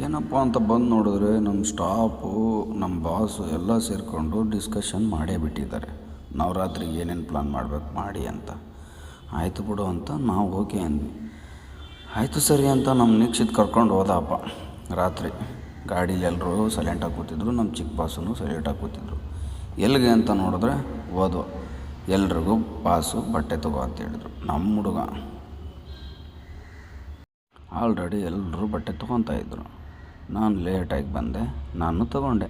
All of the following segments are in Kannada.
ಏನಪ್ಪ ಅಂತ ಬಂದು ನೋಡಿದ್ರೆ ನಮ್ಮ ಸ್ಟಾಫು, ನಮ್ಮ ಬಾಸು ಎಲ್ಲ ಸೇರಿಕೊಂಡು ಡಿಸ್ಕಷನ್ ಮಾಡೇ ಬಿಟ್ಟಿದ್ದಾರೆ. ನಾವು ರಾತ್ರಿ ಏನೇನು ಪ್ಲ್ಯಾನ್ ಮಾಡಬೇಕು ಮಾಡಿ ಅಂತ. ಆಯಿತು ಬಿಡು ಅಂತ ನಾವು ಓಕೆ ಅಂದ್ವಿ. ಆಯಿತು ಸರಿ ಅಂತ ನಮ್ಮ ನಿಕ್ಷಿತ್ ಕರ್ಕೊಂಡು ಹೋದಪ್ಪ ರಾತ್ರಿ ಗಾಡೀಲಿ ಎಲ್ಲರೂ ಸೈಲೆಂಟಾಗಿ ಕೂತಿದ್ರು, ನಮ್ಮ ಚಿಕ್ಕ ಬಾಸು ಸೈಲೆಂಟಾಗಿ ಕೂತಿದ್ರು. ಎಲ್ಲಿಗೆ ಅಂತ ನೋಡಿದ್ರೆ ಓದು ಎಲ್ರಿಗೂ ಬಾಸು ಬಟ್ಟೆ ತಗೋ ಅಂತ ಹೇಳಿದ್ರು. ನಮ್ಮ ಹುಡುಗ. ಆಲ್ರೆಡಿ ಎಲ್ಲರೂ ಬಟ್ಟೆ ತೊಗೊತಾಯಿದ್ರು ನಾನು ಲೇಟಾಗಿ ಬಂದೆ, ನಾನು ತಗೊಂಡೆ.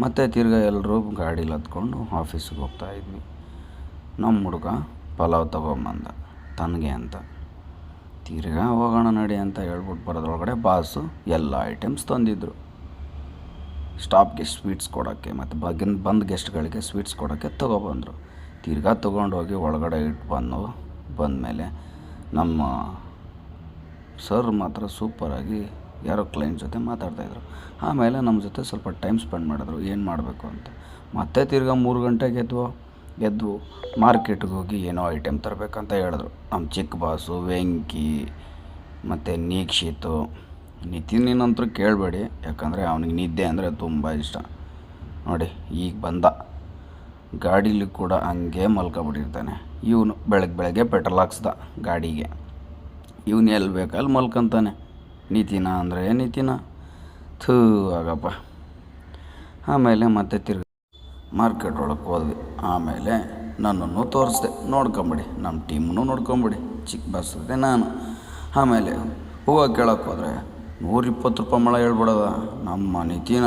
ಮತ್ತೆ ತಿರ್ಗಾ ಎಲ್ಲರೂ ಗಾಡೀಲಿ ಹತ್ಕೊಂಡು ಆಫೀಸಿಗೆ ಹೋಗ್ತಾ ಇದ್ವಿ. ನಮ್ಮ ಹುಡುಗ ಪಲಾವ್ ತೊಗೊಂಬಂದ, ತನಗೆ ಅಂತ. ತಿರ್ಗಾ ಹೋಗೋಣ ನಡಿ ಅಂತ ಹೇಳ್ಬಿಟ್ಟು ಬರೋದ್ರೊಳಗಡೆ ಬಾಸು ಎಲ್ಲ ಐಟಮ್ಸ್ ತಂದಿದ್ದರು ಸ್ಟಾಪ್ಗೆ ಸ್ವೀಟ್ಸ್ ಕೊಡೋಕ್ಕೆ ಮತ್ತು ಬಗಿನ ಬಂದ ಗೆಸ್ಟ್ಗಳಿಗೆ ಸ್ವೀಟ್ಸ್ ಕೊಡೋಕ್ಕೆ ತೊಗೊಬಂದರು. ತಿರ್ಗಾ ತೊಗೊಂಡೋಗಿ ಒಳಗಡೆ ಇಟ್ಟು ಬಂದು, ಬಂದಮೇಲೆ ನಮ್ಮ ಸರ್ ಮಾತ್ರ ಸೂಪರಾಗಿ ಯಾರೋ ಕ್ಲೈಂಟ್ ಜೊತೆ ಮಾತಾಡ್ತಾಯಿದ್ರು ಆಮೇಲೆ ನಮ್ಮ ಜೊತೆ ಸ್ವಲ್ಪ ಟೈಮ್ ಸ್ಪೆಂಡ್ ಮಾಡಿದ್ರು. ಏನು ಮಾಡಬೇಕು ಅಂತ. ಮತ್ತೆ ತಿರ್ಗಾ ಮೂರು ಗಂಟೆಗೆ ಎದ್ವು ಎದ್ದು ಮಾರ್ಕೆಟ್ಗೆ ಹೋಗಿ ಏನೋ ಐಟಮ್ ತರಬೇಕಂತ ಹೇಳಿದ್ರು. ನಮ್ಮ ಚಿಕ್ಕ ಬಾಸು ವೆಂಕಿ, ಮತ್ತು ನೀಕ್ಷಿತು ನಿತಿನ್ನಂತರೂ ಕೇಳಬೇಡಿ. ಯಾಕಂದರೆ ಅವನಿಗೆ ನಿದ್ದೆ ಅಂದರೆ ತುಂಬ ಇಷ್ಟ. ನೋಡಿ, ಈಗ ಬಂದ. ಗಾಡೀಲಿ ಕೂಡ ಹಂಗೆ ಮಲ್ಕೊಬಿಟ್ಟಿರ್ತಾನೆ. ಇವನು ಬೆಳಗ್ಗೆ ಬೆಳಗ್ಗೆ ಪೆಟ್ರೋಲ್ ಹಾಕ್ಸ್ದ ಗಾಡಿಗೆ. ಇವನು ಎಲ್ಲಿ ಬೇಕಲ್ಲಿ ಮಲ್ಕೊಂತಾನೆ. ನಿತಿನ ಅಂದರೆ ನಿತಿನ? ಥೂ ಆಗಪ್ಪ ಆಮೇಲೆ ಮತ್ತೆ ತಿರ್ಗಿ ಮಾರ್ಕೆಟ್ ಒಳಗೆ ಹೋದ್ವಿ. ಆಮೇಲೆ ನನ್ನನ್ನು ತೋರಿಸ್ದೆ. ನೋಡ್ಕೊಂಬಿಡಿ ನಮ್ಮ ಟೀಮನ್ನು ನೋಡ್ಕೊಂಬಿಡಿ. ಚಿಕ್ಕ ಬಸ್ಸಿದೆ ನಾನು. ಆಮೇಲೆ ಹೂವು ಕೇಳಕ್ಕೆ ಹೋದರೆ ನೂರಿಪ್ಪತ್ತು ರೂಪಾಯಿ ಮಳೆ ಹೇಳ್ಬಿಡೋದ. ನಮ್ಮ ನಿತಿನ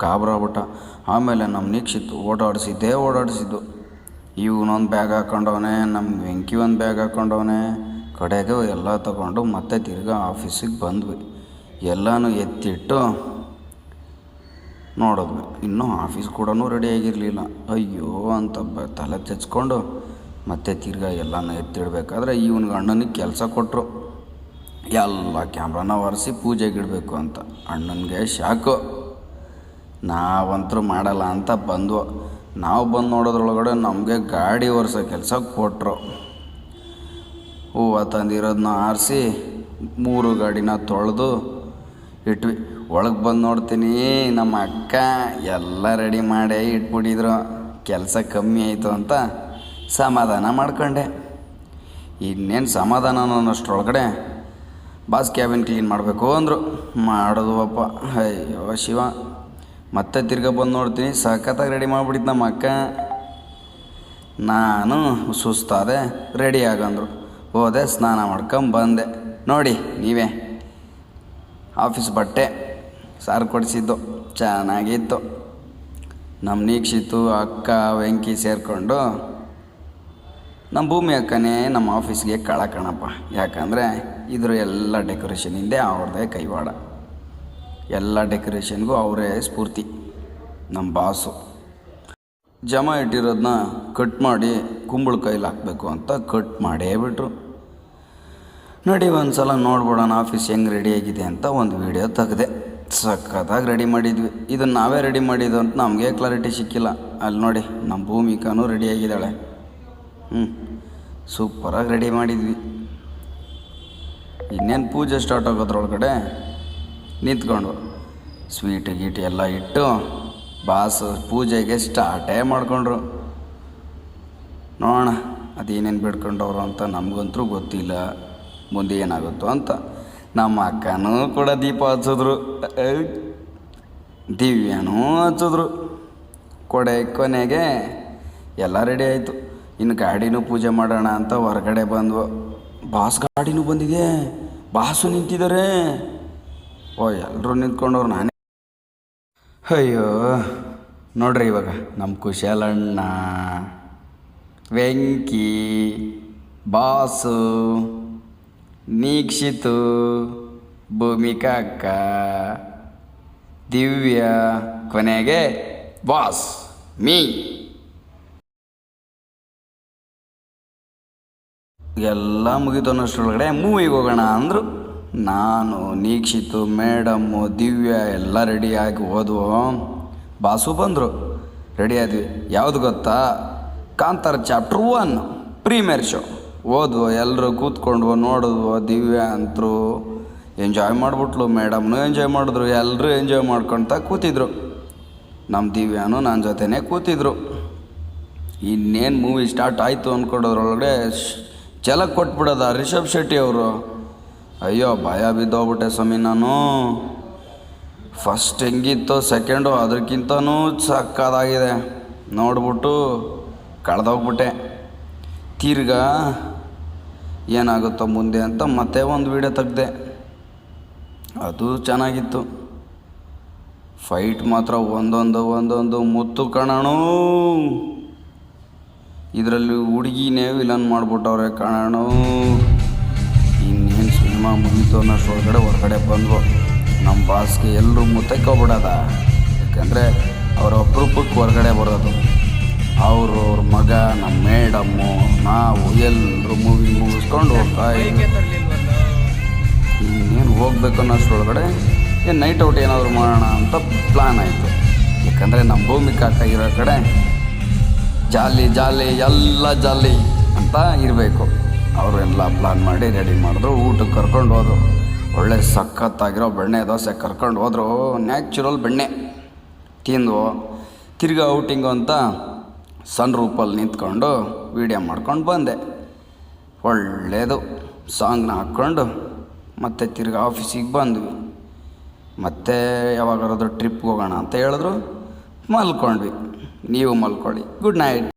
ಗಾಬರಾಗ್ಬಿಟ್ಟ ಆಮೇಲೆ ನಮ್ಮ ನೀಕ್ಷಿತ್ತು ಓಡಾಡಿಸಿದ್ದೇ ಓಡಾಡಿಸಿದ್ದು. ಇವನೊಂದು ಬ್ಯಾಗ್ ಹಾಕೊಂಡವನೇ ನಮ್ಮ ವೆಂಕಿ ಒಂದು ಬ್ಯಾಗ್ ಹಾಕೊಂಡವನೆ. ಕಡೆಗೆ ಎಲ್ಲ ತಗೊಂಡು ಮತ್ತೆ ತಿರ್ಗಾ ಆಫೀಸಿಗೆ ಬಂದ್ವಿ. ಎಲ್ಲನೂ ಎತ್ತಿಟ್ಟು ನೋಡಿದ್ವಿ. ಇನ್ನೂ ಆಫೀಸ್ ಕೂಡ ರೆಡಿ ಆಗಿರಲಿಲ್ಲ. ಅಯ್ಯೋ ಅಂತ ಬ, ತಲೆ ತೆಚ್ಕೊಂಡು ಮತ್ತೆ ತಿರ್ಗಾ ಎಲ್ಲನೂ ಎತ್ತಿಡಬೇಕಾದ್ರೆ ಇವನಿಗೆ ಅಣ್ಣನಿಗೆ ಕೆಲಸ ಕೊಟ್ಟರು ಎಲ್ಲ ಕ್ಯಾಮ್ರಾನ ಒರೆಸಿ ಪೂಜೆಗಿಡಬೇಕು ಅಂತ. ಅಣ್ಣನಿಗೆ ಶಾಕು. ನಾವಂತರೂ ಮಾಡಲ್ಲ ಅಂತ ಬಂದ್ವು. ನಾವು ಬಂದು ನೋಡೋದ್ರೊಳಗಡೆ ನಮಗೆ ಗಾಡಿ ಒರೆಸೋ ಕೆಲಸ ಕೊಟ್ಟರು ಹೂವು ತಂದಿರೋದನ್ನ ಆರಿಸಿ ಮೂರು ಗಾಡಿನ ತೊಳೆದು ಇಟ್ವಿ. ಒಳಗೆ ಬಂದು ನೋಡ್ತೀನಿ, ನಮ್ಮ ಅಕ್ಕ ಎಲ್ಲ ರೆಡಿ ಮಾಡೇ ಇಟ್ಬಿಟ್ಟಿದ್ರು ಕೆಲಸ ಕಮ್ಮಿ ಆಯಿತು ಅಂತ ಸಮಾಧಾನ ಮಾಡ್ಕೊಂಡೆ. ಇನ್ನೇನು ಸಮಾಧಾನ ಅನ್ನೋಷ್ಟರೊಳಗಡೆ ಬಾಸ್ ಕ್ಯಾಬಿನ್ ಕ್ಲೀನ್ ಮಾಡಬೇಕು ಅಂದರು. ಮಾಡೋದುವಪ್ಪ ಅಯ್ಯೋ, ಶಿವ. ಮತ್ತೆ ತಿರ್ಗಾ ಬಂದು ನೋಡ್ತೀನಿ. ಸಖತ್ತಾಗಿ ರೆಡಿ ಮಾಡಿಬಿಟ್ಟಿತ್ತು ನಮ್ಮ ಅಕ್ಕ. ನಾನು ಸುಸ್ತಾದೆ, ರೆಡಿ ಆಗಂದ್ರು. ಹೋದೆ, ಸ್ನಾನ ಮಾಡ್ಕೊಂಡ್ ಬಂದೆ. ನೋಡಿ, ನೀವೇ. ಆಫೀಸ್ ಬಟ್ಟೆ ಸಾರು ಕೊಡಿಸಿದ್ದು, ಚೆನ್ನಾಗಿತ್ತು. ನಮ್ಮ ನೀಕ್ಷಿತು, ಅಕ್ಕ, ವೆಂಕಿ ಸೇರಿಕೊಂಡು ನಮ್ಮ ಭೂಮಿ ಅಕ್ಕನೇ ನಮ್ಮ ಆಫೀಸ್ಗೆ ಕಳ ಕಣಪ್ಪ. ಯಾಕಂದರೆ ಇದ್ರ ಎಲ್ಲ ಡೆಕೋರೇಷನ್ ಹಿಂದೆ ಅವ್ರದ್ದೇ ಕೈವಾಡ. ಎಲ್ಲ ಡೆಕೋರೇಷನ್ಗೂ ಅವರೇ ಸ್ಫೂರ್ತಿ ನಮ್ಮ ಬಾಸು. ಜಮ ಇಟ್ಟಿರೋದನ್ನ ಕಟ್ ಮಾಡಿ ಕುಂಬಳಕಾಯಿಲಿ ಹಾಕಬೇಕು ಅಂತ ಕಟ್ ಮಾಡೇ ಬಿಟ್ರು. ನಡಿ ಒಂದು ಸಲ ನೋಡ್ಬಿಡೋಣ ಆಫೀಸ್ ಹೆಂಗೆ ರೆಡಿಯಾಗಿದೆ ಅಂತ ಒಂದು ವಿಡಿಯೋ ತೆಗೆದೆ. ಸಖತ್ತಾಗಿ ರೆಡಿ ಮಾಡಿದ್ವಿ. ಇದನ್ನು ನಾವೇ ರೆಡಿ ಮಾಡಿದ್ದು ಅಂತ ನಮಗೆ ಕ್ಲಾರಿಟಿ ಸಿಕ್ಕಿಲ್ಲ. ಅಲ್ಲಿ ನೋಡಿ ನಮ್ಮ ಭೂಮಿಕಾನು ರೆಡಿ ಆಗಿದ್ದಾಳೆ. ಹ್ಞೂ ಸೂಪರಾಗಿ ರೆಡಿ ಮಾಡಿದ್ವಿ. ಇನ್ನೇನು ಪೂಜೆ ಸ್ಟಾರ್ಟ್ ಆಗೋದ್ರೊಳಗಡೆ ನಿಂತ್ಕೊಂಡು ಸ್ವೀಟ್ ಗೀಟ್ ಎಲ್ಲ ಇಟ್ಟು ಬಾಸ್ ಪೂಜೆಗೆ ಸ್ಟಾರ್ಟೇ ಮಾಡಿಕೊಂಡ್ರು. ನೋಡೋಣ, ಅದೇನೇನು ಬಿಡ್ಕೊಂಡವ್ರು ಅಂತ ನಮಗಂತೂ ಗೊತ್ತಿಲ್ಲ. ಮುಂದೆ ಏನಾಗುತ್ತೋ ಅಂತ. ನಮ್ಮ ಅಕ್ಕನೂ ಕೂಡ ದೀಪ ಹಚ್ಚಿದ್ರು. ದಿವ್ಯನೂ ಹಚ್ಚಿದ್ರು. ಕೊಡೆ ಕೊನೆಗೆ ಎಲ್ಲ ರೆಡಿ ಆಯಿತು. ಇನ್ನು ಗಾಡಿನೂ ಪೂಜೆ ಮಾಡೋಣ ಅಂತ ಹೊರಗಡೆ ಬಂದ್ವು. ಬಾಸ್ ಗಾಡಿನೂ ಬಂದಿದೆ. ಬಾಸು ನಿಂತಿದ್ದಾರೆ ಓ ಎಲ್ಲರೂ ನಿಂತ್ಕೊಂಡವ್ರು ನಾನೇ. ಅಯ್ಯೋ, ನೋಡ್ರಿ ಇವಾಗ ನಮ್ಮ ಕುಶಲಣ್ಣ ವೆಂಕಿ, ಬಾಸು. ನೀಕ್ಷಿತು ಭೂಮಿಕಾ ಅಕ್ಕ ದಿವ್ಯ ಕೊನೆಗೆ ಬಾಸ್, ಮೀ. ಎಲ್ಲ ಮುಗಿತು ಅನ್ನೋಷ್ಟರೊಳಗಡೆ ಮೂವಿಗೆ ಹೋಗೋಣ ಅಂದರು ನಾನು, ನೀಕ್ಷಿತು ಮೇಡಮ್ಮು ದಿವ್ಯ ಎಲ್ಲ ರೆಡಿಯಾಗಿ ಹೋದ್ವು. ಬಾಸು ಬಂದರು. ರೆಡಿ ಆದ್ವಿ. ಯಾವುದು ಗೊತ್ತಾ? Kantara chapter one premiere show ಓದ್ವು ಎಲ್ಲರೂ ಕೂತ್ಕೊಂಡ್ವ ನೋಡಿದ್ವು ದಿವ್ಯ ಅಂತರು. ಎಂಜಾಯ್ ಮಾಡಿಬಿಟ್ಲು ಮೇಡಮ್ನು ಎಂಜಾಯ್ ಮಾಡಿದ್ರು ಎಲ್ಲರೂ ಎಂಜಾಯ್ ಮಾಡ್ಕೊಳ್ತಾ ಕೂತಿದ್ರು. ನಮ್ಮ ದಿವ್ಯಾನು ನನ್ನ ಜೊತೆನೇ ಕೂತಿದ್ರು. ಇನ್ನೇನು ಮೂವಿ ಸ್ಟಾರ್ಟ್ ಆಯಿತು ಅಂದ್ಕೊಡೋದ್ರೊಳಗಡೆ ಛಲಕ್ ಕೊಟ್ಬಿಡೋದ ರಿಷಬ್ ಶೆಟ್ಟಿ ಅವರು. ಅಯ್ಯೋ, ಭಯ ಬಿದ್ದೋಗ್ಬಿಟ್ಟೆ ಸ್ವಾಮಿ ನಾನು. ಫಸ್ಟ್ ಹೆಂಗಿತ್ತು ಸೆಕೆಂಡು ಅದಕ್ಕಿಂತನೂ ಸಕ್ಕದಾಗಿದೆ. ನೋಡ್ಬಿಟ್ಟು ಕಳೆದೋಗ್ಬಿಟ್ಟೆ. ತಿರ್ಗಾ ಏನಾಗುತ್ತೋ ಮುಂದೆ ಅಂತ ಮತ್ತೆ ಒಂದು ವೀಡಿಯೋ ತೆಗ್ದೆ. ಅದು ಚೆನ್ನಾಗಿತ್ತು. ಫೈಟ್ ಮಾತ್ರ ಒಂದೊಂದು ಒಂದೊಂದು ಮುತ್ತು ಕಣಣು ಇದರಲ್ಲಿ ಹುಡುಗಿನೇ ವಿಲನ್ ಮಾಡಿಬಿಟ್ಟವ್ರೆ ಕಣಣು ಇನ್ನೇನು ಸಿನಿಮಾ ಮುಗೀತು ಅನ್ನೋಷ್ಟೊಳಗಡೆ ಹೊರಗಡೆ ಬಂದ್ವು. ನಮ್ಮ ಬಾಸ್ಗೆ ಎಲ್ಲರೂ ಮುತ್ತೈಕೋಬಿಡೋದ ಯಾಕಂದರೆ ಅವರ ಅಪರೂಪಕ್ಕೆ ಹೊರಗಡೆ ಬರೋದು. ಅವರು ಅವ್ರ ಮಗ ನಮ್ಮ ಮೇಡಮ್ಮು, ನಾವು ಎಲ್ಲರೂ ಮೂವಿ ಮುಗಿಸ್ಕೊಂಡು ಹೋಗ್ತಾ ಏನು ಇನ್ನೇನು ಹೋಗ್ಬೇಕು ಅನ್ನೋಷ್ಟರೊಳಗಡೆ ಏನು ನೈಟ್ ಔಟ್ ಏನಾದರೂ ಮಾಡೋಣ ಅಂತ ಪ್ಲ್ಯಾನ್ ಆಯಿತು. ಯಾಕಂದರೆ ನಮ್ಮ ಭೂಮಿ ಕಾಕ ಇರೋ ಕಡೆ ಜಾಲಿ ಜಾಲಿ ಎಲ್ಲ ಜಾಲಿ ಅಂತ ಇರಬೇಕು. ಅವರು ಎಲ್ಲ ಪ್ಲಾನ್ ಮಾಡಿ ರೆಡಿ ಮಾಡಿದ್ರು ಊಟಕ್ಕೆ ಕರ್ಕೊಂಡು ಹೋದರು. ಒಳ್ಳೆ ಸಖತ್ತಾಗಿರೋ ಬೆಣ್ಣೆ ದೋಸೆ ಕರ್ಕೊಂಡು ಹೋದರು. ನ್ಯಾಚುರಲ್ ಬೆಣ್ಣೆ. ತಿಂದು ತಿರ್ಗಾ ಔಟಿಂಗು ಅಂತ ಸನ್ ರೂಪಲ್ಲಿ ನಿಂತ್ಕೊಂಡು ವೀಡಿಯೋ ಮಾಡ್ಕೊಂಡು ಬಂದೆ. ಒಳ್ಳೆಯದು ಸಾಂಗ್ನ ಹಾಕ್ಕೊಂಡು ಮತ್ತೆ ತಿರ್ಗಿ ಆಫೀಸಿಗೆ ಬಂದ್ವಿ. ಮತ್ತೆ ಯಾವಾಗಾದ್ರೂ ಟ್ರಿಪ್ಗೆ ಹೋಗೋಣ ಅಂತ ಹೇಳಿದ್ರು ಮಲ್ಕೊಂಡ್ವಿ. ನೀವು ಮಲ್ಕೊಳ್ಳಿ. Good night